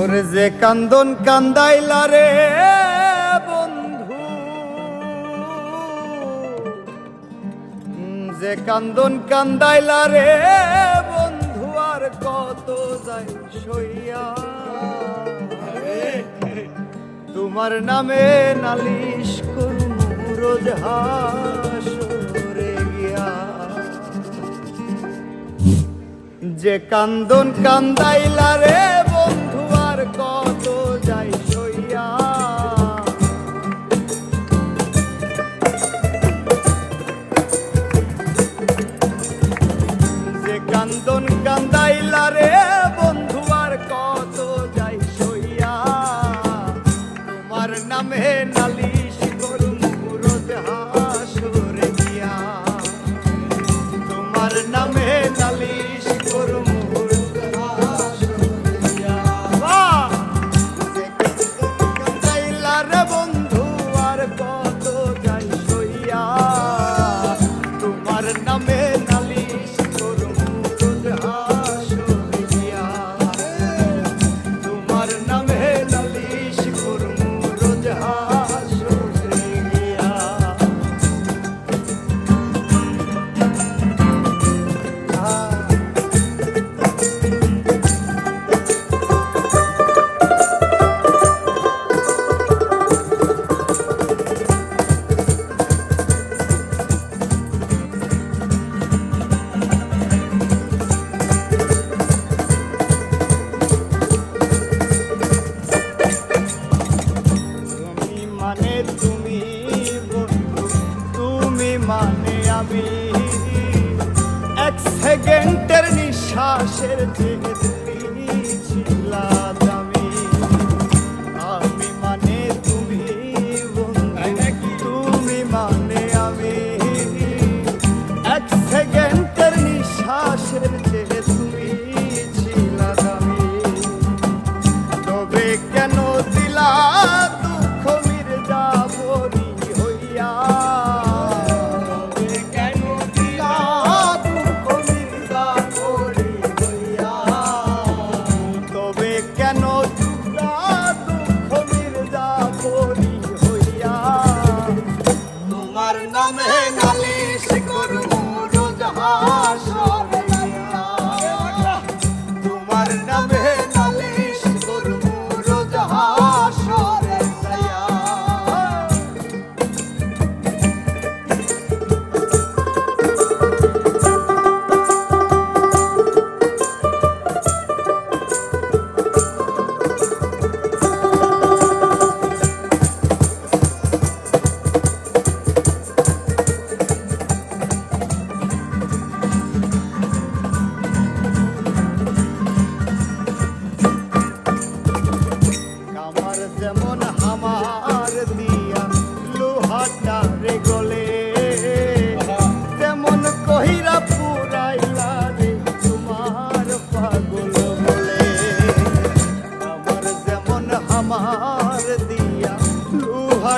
ওরে যে কান্দন কান্দাই লারে বন্ধু। যে কান্দন কান্দাই লারে বন্ধু, আর কত যাই সইয়া। তোমার নামে নালিশ করুন গিয়া। যে কান্দন কান্দাইলা রে নালিশ tu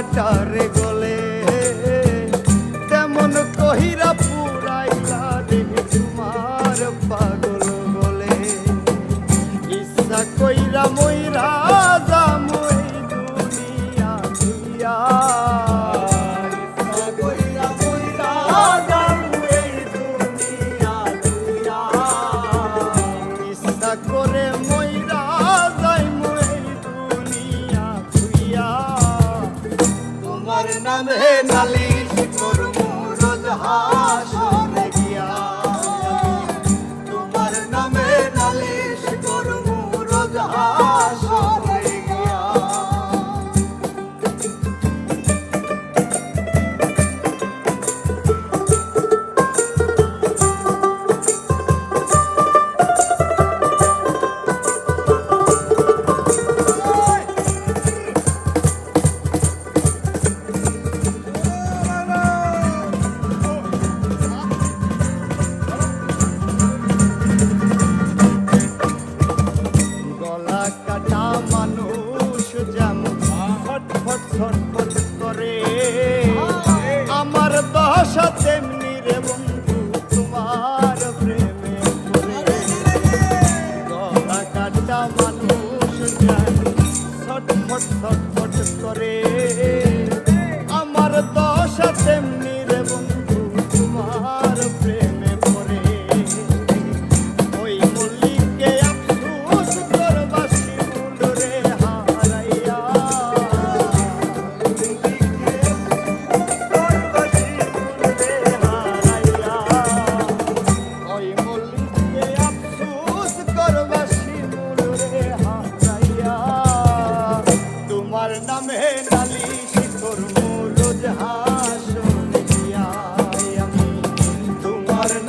কাটার গলে। তেমন কহিরা তোমার নামে নালিশ করব রোজ হাসর করে আমার দশা তেমনি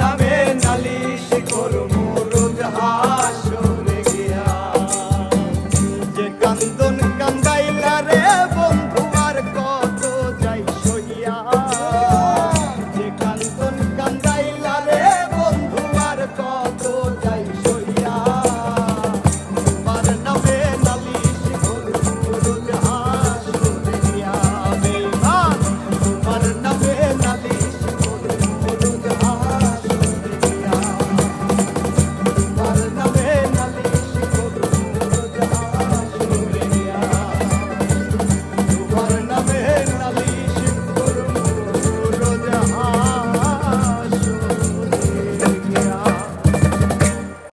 নামে নালিশ করমু রোজহা